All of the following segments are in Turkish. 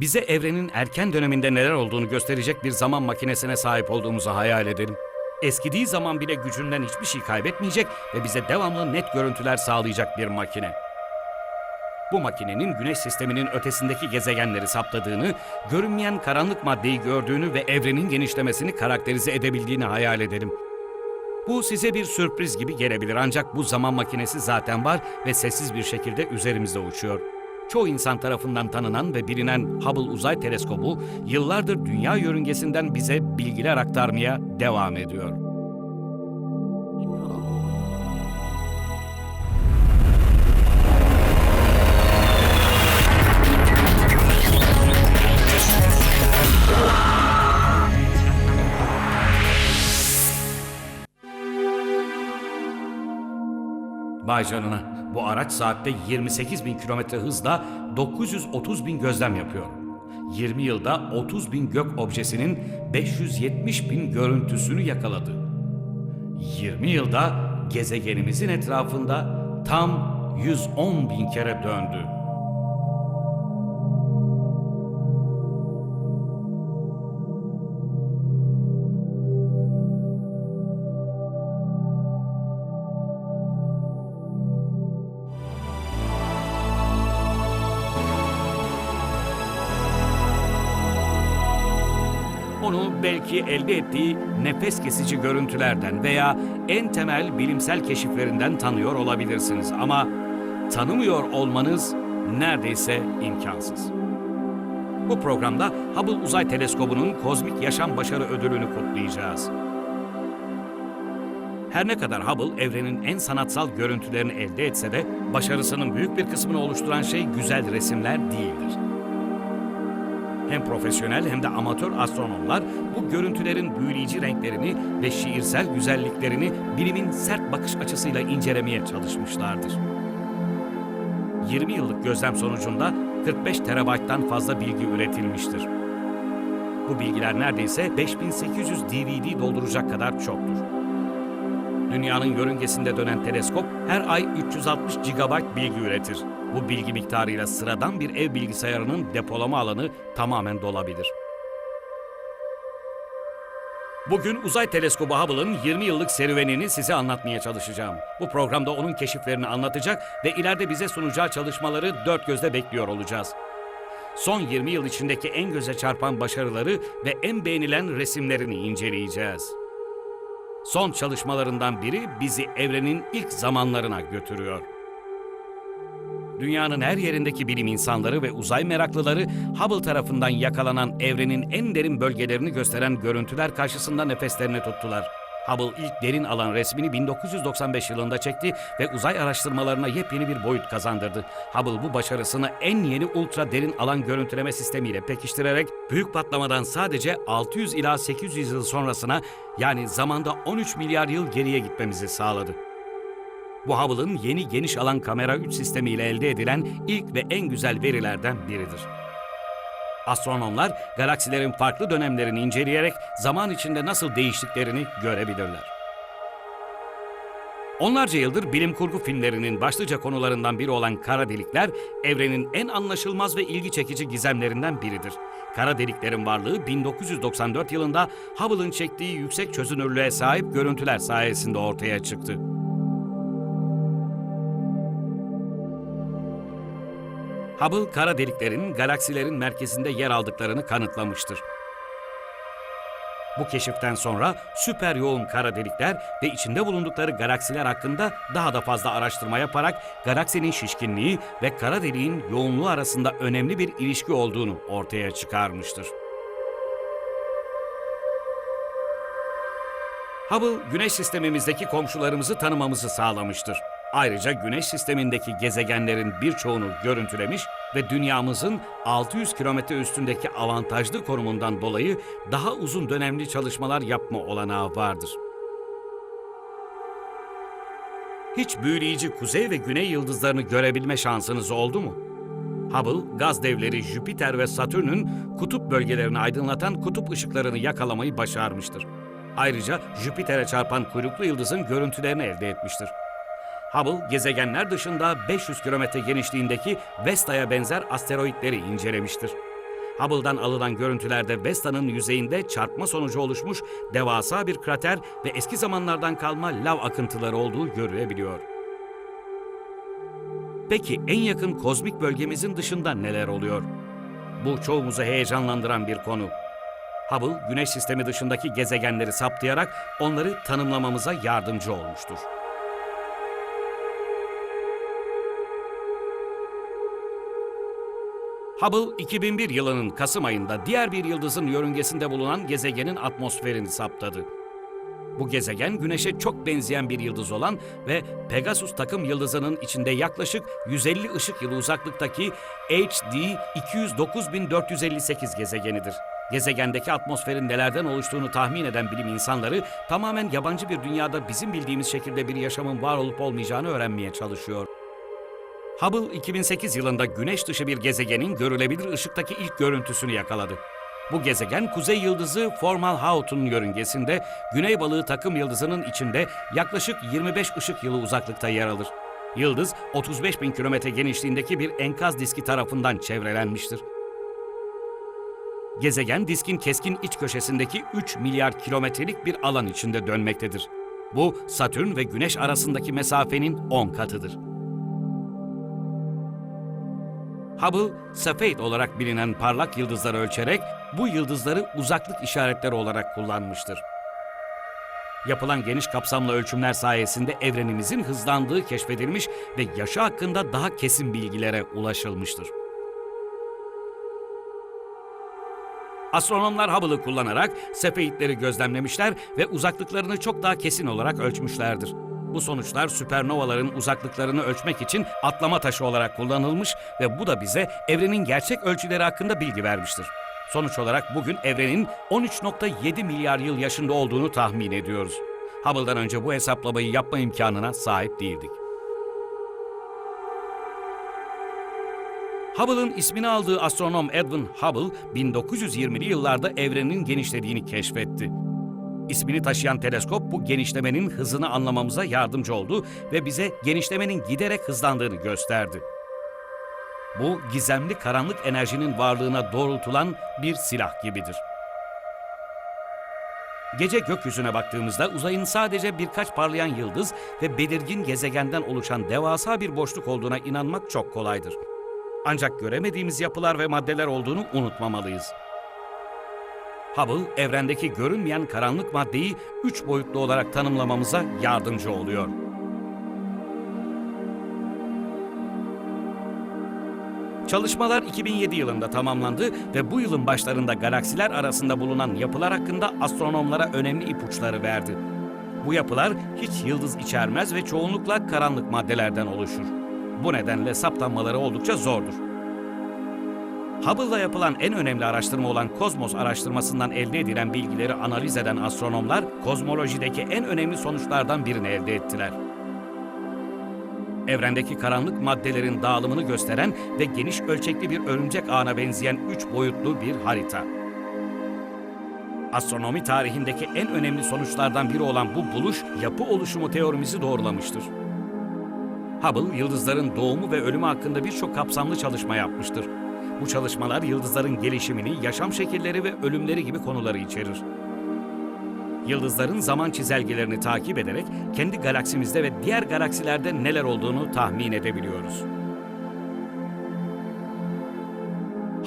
Bize evrenin erken döneminde neler olduğunu gösterecek bir zaman makinesine sahip olduğumuzu hayal edelim. Eskidiği zaman bile gücünden hiçbir şey kaybetmeyecek ve bize devamlı net görüntüler sağlayacak bir makine. Bu makinenin güneş sisteminin ötesindeki gezegenleri saptadığını, görünmeyen karanlık maddeyi gördüğünü ve evrenin genişlemesini karakterize edebildiğini hayal edelim. Bu size bir sürpriz gibi gelebilir ancak bu zaman makinesi zaten var ve sessiz bir şekilde üzerimizde uçuyor. Çoğu insan tarafından tanınan ve bilinen Hubble Uzay Teleskobu yıllardır dünya yörüngesinden bize bilgiler aktarmaya devam ediyor. Vay canına. Bu araç saatte 28 bin kilometre hızla 930 bin gözlem yapıyor. 20 yılda 30 bin gök objesinin 570 bin görüntüsünü yakaladı. 20 yılda gezegenimizin etrafında tam 110 bin kere döndü. Onu belki elde ettiği nefes kesici görüntülerden veya en temel bilimsel keşiflerinden tanıyor olabilirsiniz ama tanımıyor olmanız neredeyse imkansız. Bu programda Hubble Uzay Teleskobu'nun kozmik yaşam başarı ödülünü kutlayacağız. Her ne kadar Hubble evrenin en sanatsal görüntülerini elde etse de başarısının büyük bir kısmını oluşturan şey güzel resimler değildir. Hem profesyonel hem de amatör astronomlar bu görüntülerin büyüleyici renklerini ve şiirsel güzelliklerini bilimin sert bakış açısıyla incelemeye çalışmışlardır. 20 yıllık gözlem sonucunda 45 terabayttan fazla bilgi üretilmiştir. Bu bilgiler neredeyse 5800 DVD dolduracak kadar çoktur. Dünyanın yörüngesinde dönen teleskop her ay 360 GB bilgi üretir. Bu bilgi miktarıyla sıradan bir ev bilgisayarının depolama alanı tamamen dolabilir. Bugün uzay teleskobu Hubble'ın 20 yıllık serüvenini size anlatmaya çalışacağım. Bu programda onun keşiflerini anlatacak ve ileride bize sunacağı çalışmaları dört gözle bekliyor olacağız. Son 20 yıl içindeki en göze çarpan başarıları ve en beğenilen resimlerini inceleyeceğiz. Son çalışmalarından biri bizi evrenin ilk zamanlarına götürüyor. Dünyanın her yerindeki bilim insanları ve uzay meraklıları Hubble tarafından yakalanan evrenin en derin bölgelerini gösteren görüntüler karşısında nefeslerini tuttular. Hubble ilk derin alan resmini 1995 yılında çekti ve uzay araştırmalarına yepyeni bir boyut kazandırdı. Hubble bu başarısını en yeni ultra derin alan görüntüleme sistemiyle pekiştirerek büyük patlamadan sadece 600 ila 800 yıl sonrasına yani zamanda 13 milyar yıl geriye gitmemizi sağladı. Bu Hubble'ın yeni geniş alan kamera 3 sistemiyle elde edilen ilk ve en güzel verilerden biridir. Astronomlar galaksilerin farklı dönemlerini inceleyerek zaman içinde nasıl değiştiklerini görebilirler. Onlarca yıldır bilim kurgu filmlerinin başlıca konularından biri olan kara delikler, evrenin en anlaşılmaz ve ilgi çekici gizemlerinden biridir. Kara deliklerin varlığı 1994 yılında Hubble'ın çektiği yüksek çözünürlüğe sahip görüntüler sayesinde ortaya çıktı. Hubble kara deliklerin galaksilerin merkezinde yer aldıklarını kanıtlamıştır. Bu keşiften sonra süper yoğun kara delikler ve içinde bulundukları galaksiler hakkında daha da fazla araştırma yaparak galaksinin şişkinliği ve kara deliğin yoğunluğu arasında önemli bir ilişki olduğunu ortaya çıkarmıştır. Hubble, Güneş sistemimizdeki komşularımızı tanımamızı sağlamıştır. Ayrıca Güneş sistemindeki gezegenlerin birçoğunu görüntülemiş ve dünyamızın 600 kilometre üstündeki avantajlı konumundan dolayı daha uzun dönemli çalışmalar yapma olanağı vardır. Hiç büyüleyici kuzey ve güney yıldızlarını görebilme şansınız oldu mu? Hubble, gaz devleri Jüpiter ve Satürn'ün kutup bölgelerini aydınlatan kutup ışıklarını yakalamayı başarmıştır. Ayrıca Jüpiter'e çarpan kuyruklu yıldızın görüntülerini elde etmiştir. Hubble, gezegenler dışında 500 kilometre genişliğindeki Vesta'ya benzer asteroitleri incelemiştir. Hubble'dan alınan görüntülerde Vesta'nın yüzeyinde çarpma sonucu oluşmuş devasa bir krater ve eski zamanlardan kalma lav akıntıları olduğu görülebiliyor. Peki en yakın kozmik bölgemizin dışında neler oluyor? Bu çoğumuzu heyecanlandıran bir konu. Hubble, Güneş sistemi dışındaki gezegenleri saptayarak onları tanımlamamıza yardımcı olmuştur. Hubble 2001 yılının Kasım ayında diğer bir yıldızın yörüngesinde bulunan gezegenin atmosferini saptadı. Bu gezegen Güneş'e çok benzeyen bir yıldız olan ve Pegasus takım yıldızının içinde yaklaşık 150 ışık yılı uzaklıktaki HD 209458 gezegenidir. Gezegendeki atmosferin nelerden oluştuğunu tahmin eden bilim insanları tamamen yabancı bir dünyada bizim bildiğimiz şekilde bir yaşamın var olup olmayacağını öğrenmeye çalışıyor. Hubble 2008 yılında güneş dışı bir gezegenin görülebilir ışıktaki ilk görüntüsünü yakaladı. Bu gezegen kuzey yıldızı Fomalhaut'un yörüngesinde güney balığı takım yıldızının içinde yaklaşık 25 ışık yılı uzaklıkta yer alır. Yıldız 35 bin kilometre genişliğindeki bir enkaz diski tarafından çevrelenmiştir. Gezegen diskin keskin iç köşesindeki 3 milyar kilometrelik bir alan içinde dönmektedir. Bu Satürn ve Güneş arasındaki mesafenin 10 katıdır. Hubble, Cepheid olarak bilinen parlak yıldızları ölçerek bu yıldızları uzaklık işaretleri olarak kullanmıştır. Yapılan geniş kapsamlı ölçümler sayesinde evrenimizin hızlandığı keşfedilmiş ve yaşı hakkında daha kesin bilgilere ulaşılmıştır. Astronomlar Hubble'ı kullanarak Cephidleri gözlemlemişler ve uzaklıklarını çok daha kesin olarak ölçmüşlerdir. Bu sonuçlar süpernovaların uzaklıklarını ölçmek için atlama taşı olarak kullanılmış ve bu da bize evrenin gerçek ölçüleri hakkında bilgi vermiştir. Sonuç olarak bugün evrenin 13.7 milyar yıl yaşında olduğunu tahmin ediyoruz. Hubble'dan önce bu hesaplamayı yapma imkanına sahip değildik. Hubble'ın ismini aldığı astronom Edwin Hubble 1920'li yıllarda evrenin genişlediğini keşfetti. İsmini taşıyan teleskop bu genişlemenin hızını anlamamıza yardımcı oldu ve bize genişlemenin giderek hızlandığını gösterdi. Bu gizemli karanlık enerjinin varlığına doğrultulan bir silah gibidir. Gece gökyüzüne baktığımızda uzayın sadece birkaç parlayan yıldız ve belirgin gezegenden oluşan devasa bir boşluk olduğuna inanmak çok kolaydır. Ancak göremediğimiz yapılar ve maddeler olduğunu unutmamalıyız. Hubble, evrendeki görünmeyen karanlık maddeyi üç boyutlu olarak tanımlamamıza yardımcı oluyor. Çalışmalar 2007 yılında tamamlandı ve bu yılın başlarında galaksiler arasında bulunan yapılar hakkında astronomlara önemli ipuçları verdi. Bu yapılar hiç yıldız içermez ve çoğunlukla karanlık maddelerden oluşur. Bu nedenle saptanmaları oldukça zordur. Hubble'la yapılan en önemli araştırma olan Kozmos araştırmasından elde edilen bilgileri analiz eden astronomlar, kozmolojideki en önemli sonuçlardan birini elde ettiler. Evrendeki karanlık maddelerin dağılımını gösteren ve geniş ölçekli bir örümcek ağına benzeyen üç boyutlu bir harita. Astronomi tarihindeki en önemli sonuçlardan biri olan bu buluş, yapı oluşumu teorimizi doğrulamıştır. Hubble, yıldızların doğumu ve ölümü hakkında birçok kapsamlı çalışma yapmıştır. Bu çalışmalar yıldızların gelişimini, yaşam şekilleri ve ölümleri gibi konuları içerir. Yıldızların zaman çizelgelerini takip ederek kendi galaksimizde ve diğer galaksilerde neler olduğunu tahmin edebiliyoruz.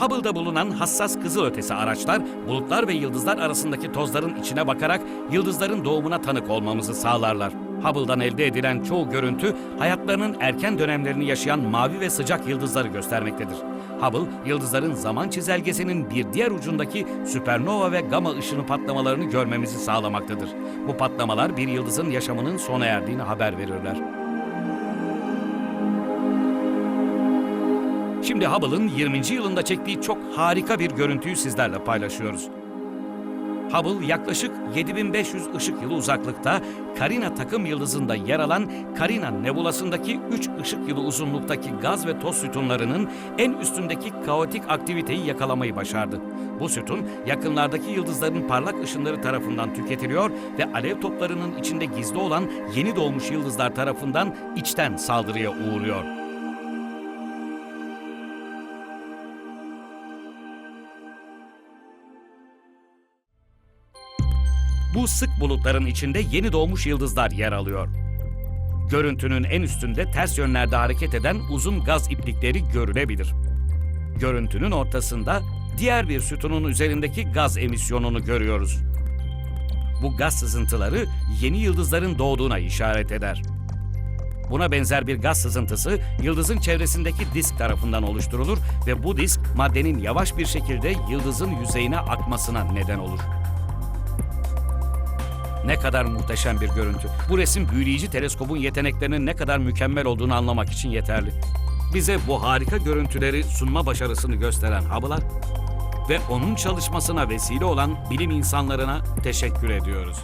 Hubble'da bulunan hassas kızılötesi araçlar, bulutlar ve yıldızlar arasındaki tozların içine bakarak yıldızların doğumuna tanık olmamızı sağlarlar. Hubble'dan elde edilen çoğu görüntü hayatlarının erken dönemlerini yaşayan mavi ve sıcak yıldızları göstermektedir. Hubble, yıldızların zaman çizelgesinin bir diğer ucundaki süpernova ve gama ışını patlamalarını görmemizi sağlamaktadır. Bu patlamalar bir yıldızın yaşamının sona erdiğini haber verirler. Şimdi Hubble'ın 20. yılında çektiği çok harika bir görüntüyü sizlerle paylaşıyoruz. Hubble yaklaşık 7500 ışık yılı uzaklıkta Carina takım yıldızında yer alan Carina nebulasındaki 3 ışık yılı uzunluktaki gaz ve toz sütunlarının en üstündeki kaotik aktiviteyi yakalamayı başardı. Bu sütun yakınlardaki yıldızların parlak ışınları tarafından tüketiliyor ve alev toplarının içinde gizli olan yeni doğmuş yıldızlar tarafından içten saldırıya uğruyor. Bu sık bulutların içinde yeni doğmuş yıldızlar yer alıyor. Görüntünün en üstünde ters yönlerde hareket eden uzun gaz iplikleri görülebilir. Görüntünün ortasında diğer bir sütunun üzerindeki gaz emisyonunu görüyoruz. Bu gaz sızıntıları yeni yıldızların doğduğuna işaret eder. Buna benzer bir gaz sızıntısı yıldızın çevresindeki disk tarafından oluşturulur ve bu disk maddenin yavaş bir şekilde yıldızın yüzeyine akmasına neden olur. Ne kadar muhteşem bir görüntü. Bu resim büyüleyici teleskobun yeteneklerinin ne kadar mükemmel olduğunu anlamak için yeterli. Bize bu harika görüntüleri sunma başarısını gösteren Hubble'a ve onun çalışmasına vesile olan bilim insanlarına teşekkür ediyoruz.